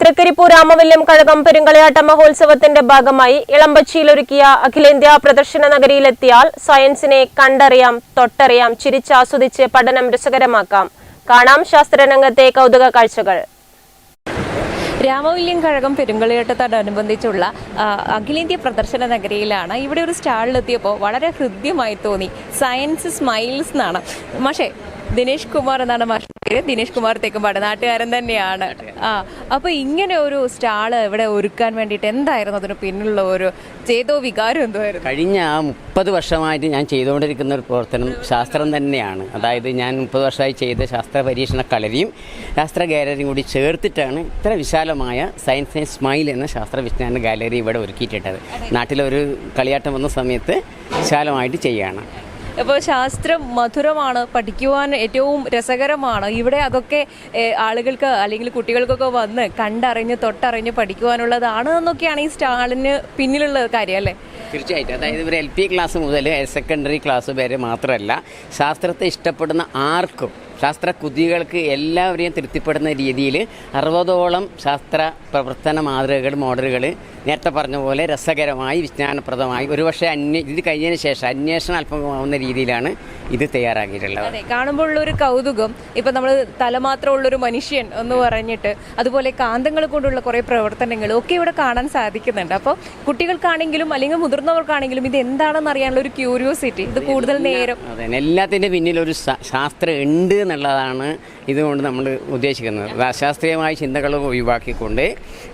തൃക്കരിപ്പൂർ രാമവല്യം കഴകം പെരുങ്കളയാട്ട മഹോത്സവത്തിന്റെ ഭാഗമായി ഇളമ്പച്ചിയിലൊരുക്കിയ അഖിലേന്ത്യാ പ്രദർശന നഗരിയിലെത്തിയാൽ സയൻസിനെ കണ്ടറിയാം തൊട്ടറിയാം ചിരിച്ചാസ്വദിച്ച് പഠനം രസകരമാക്കാം. കാണാം ശാസ്ത്രരംഗത്തെ കൗതുക കാഴ്ചകൾ. രാമവല്യം കഴകം പെരുങ്കളിയാട്ടത്തോടനുബന്ധിച്ചുള്ള അഖിലേന്ത്യ പ്രദർശന നഗരിയിലാണ് ഇവിടെ ഒരു സ്റ്റാളിലെത്തിയപ്പോൾ വളരെ ഹൃദ്യമായി തോന്നി. സയൻസ് സ്മൈൽസ് എന്നാണ്. പക്ഷേ ദിനേഷ് കുമാർ എന്നാണ് മാഷിന്റെ ദിനേഷ് കുമാർ തേക്കുംപാട് നാട്ടുകാരൻ തന്നെയാണ്. ആ അപ്പൊ ഇങ്ങനെ ഒരു സ്റ്റാൾ ഇവിടെ ഒരുക്കാൻ വേണ്ടിയിട്ട് എന്തായിരുന്നു? അതിന് പിന്നിലുള്ള ഒരു ചെയ്തോ വികാരം എന്തുമായിരുന്നു കഴിഞ്ഞ മുപ്പത് വർഷമായിട്ട് ഞാൻ ചെയ്തുകൊണ്ടിരിക്കുന്ന ഒരു പ്രവർത്തനം ശാസ്ത്രം തന്നെയാണ്. അതായത് ഞാൻ മുപ്പത് വർഷമായി ചെയ്ത ശാസ്ത്ര പരീക്ഷണ കളരിയും ശാസ്ത്ര ഗാലറിയും കൂടി ചേർത്തിട്ടാണ് ഇത്ര വിശാലമായ സയൻസ് ആൻഡ് സ്മൈൽ എന്ന ശാസ്ത്ര വിജ്ഞാന ഗാലറി ഇവിടെ ഒരുക്കിയിട്ടുള്ളത് നാട്ടിലൊരു കളിയാട്ടം വന്ന സമയത്ത് വിശാലമായിട്ട് ചെയ്യുകയാണ്. അപ്പോൾ ശാസ്ത്രം മധുരമാണ് പഠിക്കുവാൻ ഏറ്റവും രസകരമാണ്. ഇവിടെ അതൊക്കെ ആളുകൾക്ക് അല്ലെങ്കിൽ കുട്ടികൾക്കൊക്കെ വന്ന് കണ്ടറിഞ്ഞ് തൊട്ടറിഞ്ഞ് പഠിക്കുവാനുള്ളതാണ് എന്നൊക്കെയാണ് ഈ സ്റ്റാളിന് പിന്നിലുള്ള കാര്യം അല്ലേ? തീർച്ചയായിട്ടും. അതായത് ഇവർ എൽ പി ക്ലാസ് മുതൽ ഹയർ സെക്കൻഡറി ക്ലാസ് വരെ മാത്രമല്ല ശാസ്ത്രത്തെ ഇഷ്ടപ്പെടുന്ന ആർക്കും ശാസ്ത്ര കുതികൾക്ക് എല്ലാവരെയും തൃപ്തിപ്പെടുന്ന രീതിയിൽ അറുപതോളം ശാസ്ത്ര പ്രവർത്തന മാതൃകകൾ മോഡലുകൾ നേരത്തെ പറഞ്ഞ പോലെ രസകരമായി വിജ്ഞാനപ്രദമായി ഒരുപക്ഷെ അന്വേ ഇത് കഴിഞ്ഞതിന് ശേഷം അന്വേഷണം അല്പമാവുന്ന രീതിയിലാണ് ഇത് തയ്യാറാക്കിയിട്ടുള്ളത്. അതെ കാണുമ്പോൾ ഒരു കൗതുകം ഇപ്പം നമ്മൾ തലമാത്രമുള്ള ഒരു മനുഷ്യൻ എന്ന് പറഞ്ഞിട്ട് അതുപോലെ കാന്തങ്ങൾ കൊണ്ടുള്ള കുറേ പ്രവർത്തനങ്ങൾ ഒക്കെ ഇവിടെ കാണാൻ സാധിക്കുന്നുണ്ട്. അപ്പോൾ കുട്ടികൾക്കാണെങ്കിലും അല്ലെങ്കിൽ മുതിർന്നവർക്കാണെങ്കിലും ഇത് എന്താണെന്ന് അറിയാനുള്ള ഒരു ക്യൂരിയോസിറ്റി ഇത് കൂടുതൽ നേരം. അതെ എല്ലാത്തിന്റെ പിന്നിൽ ഒരു ശാസ്ത്രം ഉണ്ട് എന്നുള്ളതാണ് ഇതുകൊണ്ട് നമ്മൾ ഉദ്ദേശിക്കുന്നത്. അശാസ്ത്രീയമായ ചിന്തകൾ ഒഴിവാക്കിക്കൊണ്ട്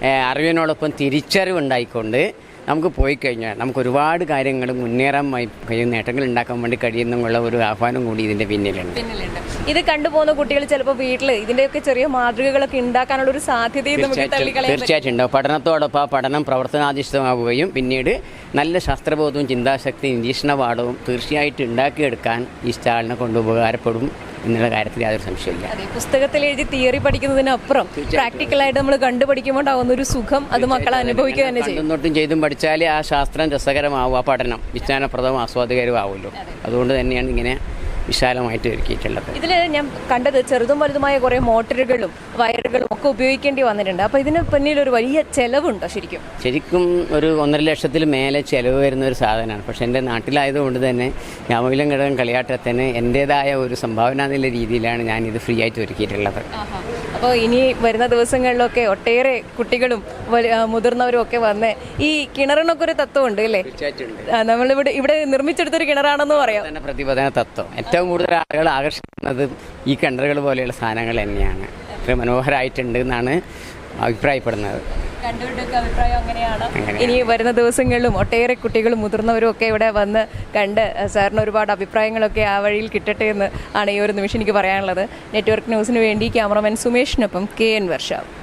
അറിവിനോടൊപ്പം അറിവിനോടൊപ്പം തിരിച്ചറിവുണ്ടായിക്കൊണ്ട് നമുക്ക് പോയി കഴിഞ്ഞാൽ നമുക്ക് ഒരുപാട് കാര്യങ്ങൾ മുന്നേറാൻ കഴിയും നേട്ടങ്ങൾ ഉണ്ടാക്കാൻ വേണ്ടി കഴിയുന്നുള്ള ഒരു ആഹ്വാനം കൂടി ഇതിന്റെ പിന്നിലുണ്ട്. ഇത് കണ്ടുപോകുന്ന കുട്ടികൾ ചിലപ്പോൾ വീട്ടിൽ ഇതിന്റെയൊക്കെ ചെറിയ മാതൃകകളൊക്കെ ഉണ്ടാക്കാനുള്ള ഒരു സാധ്യത തീർച്ചയായിട്ടും ഉണ്ടോ ഉണ്ടാവും. പഠനത്തോടൊപ്പം ആ പഠനം പ്രവർത്തനാധിഷ്ഠിതമാവുകയും പിന്നീട് നല്ല ശാസ്ത്രബോധവും ചിന്താശക്തിയും നിരീക്ഷണപാഠവും തീർച്ചയായിട്ടും ഉണ്ടാക്കിയെടുക്കാൻ ഈ സ്റ്റാളിനെ കൊണ്ട് ഉപകാരപ്പെടും. എന്നുള്ള കാര്യത്തിൽ യാതൊരു സംശയമില്ല പുസ്തകത്തിൽ എഴുതി തിയറി പഠിക്കുന്നതിനപ്പുറം പ്രാക്ടിക്കലായിട്ട് നമ്മൾ കണ്ടുപഠിക്കുമ്പോൾ ഉണ്ടാവുന്ന ഒരു സുഖം അത് മക്കളെ അനുഭവിക്കുക തന്നെ ചെയ്യും. ഒന്നോട്ടും തൊട്ടും ചെയ്തും പഠിച്ചാലേ ആ ശാസ്ത്രം രസകരമാവും ആ പഠനം വിജ്ഞാനപ്രദവും ആസ്വാദകരവും ആവുമല്ലോ. അതുകൊണ്ട് തന്നെയാണ് ഇങ്ങനെ വിശാലമായിട്ട് ഒരുക്കിയിട്ടുള്ളത്. ഇതിൽ ഞാൻ കണ്ടത് ചെറുതും വലുതുമായ കുറേ മോട്ടറുകളും വയറുകളും ഒക്കെ ഉപയോഗിക്കേണ്ടി വന്നിട്ടുണ്ട്. അപ്പോൾ ഇതിന് പിന്നിൽ ഒരു വലിയ ചെലവുണ്ടോ ശരിക്കും? ശരിക്കും ഒരു ഒന്നര ലക്ഷത്തിൽ മേലെ ചിലവ് വരുന്ന ഒരു സാധനമാണ്. പക്ഷേ എന്റെ നാട്ടിലായതുകൊണ്ട് തന്നെ രാമവിലം ഘടകം കളിയാട്ടത്തിന് എന്റേതായ ഒരു സംഭാവന എന്നുള്ള രീതിയിലാണ് ഇത് ഫ്രീ ആയിട്ട് ഒരുക്കിയിട്ടുള്ളത്. അപ്പോൾ ഇനി വരുന്ന ദിവസങ്ങളിലൊക്കെ ഒട്ടേറെ കുട്ടികളും മുതിർന്നവരും ഒക്കെ വന്ന് ഈ കിണറിനൊക്കെ ഒരു തത്വം ഉണ്ട്. അല്ലേ നമ്മളിവിടെ ഇവിടെ നിർമ്മിച്ചെടുത്തൊരു കിണറാണെന്ന് പറയാം. പ്രതിപദന തത്വം. ഏറ്റവും കൂടുതൽ ആളുകൾ ആകർഷിക്കുന്നത് ഈ കിണറുകൾ പോലെയുള്ള സാധനങ്ങൾ തന്നെയാണ്. മനോഹരമായിട്ടുണ്ട് എന്നാണ് അഭിപ്രായപ്പെടുന്നത്. കണ്ടുകൊണ്ടൊക്കെ അഭിപ്രായം അങ്ങനെയാണ്. ഇനി വരുന്ന ദിവസങ്ങളിലും ഒട്ടേറെ കുട്ടികളും മുതിർന്നവരും ഒക്കെ ഇവിടെ വന്ന് കണ്ട് സാറിന് ഒരുപാട് അഭിപ്രായങ്ങളൊക്കെ ആ വഴിയിൽ കിട്ടട്ടെ എന്ന് ആണ് ഈ ഒരു നിമിഷം എനിക്ക് പറയാനുള്ളത്. നെറ്റ്വർക്ക് ന്യൂസിന് വേണ്ടി ക്യാമറമാൻ സുമേഷിനൊപ്പം കെ എൻ വർഷ.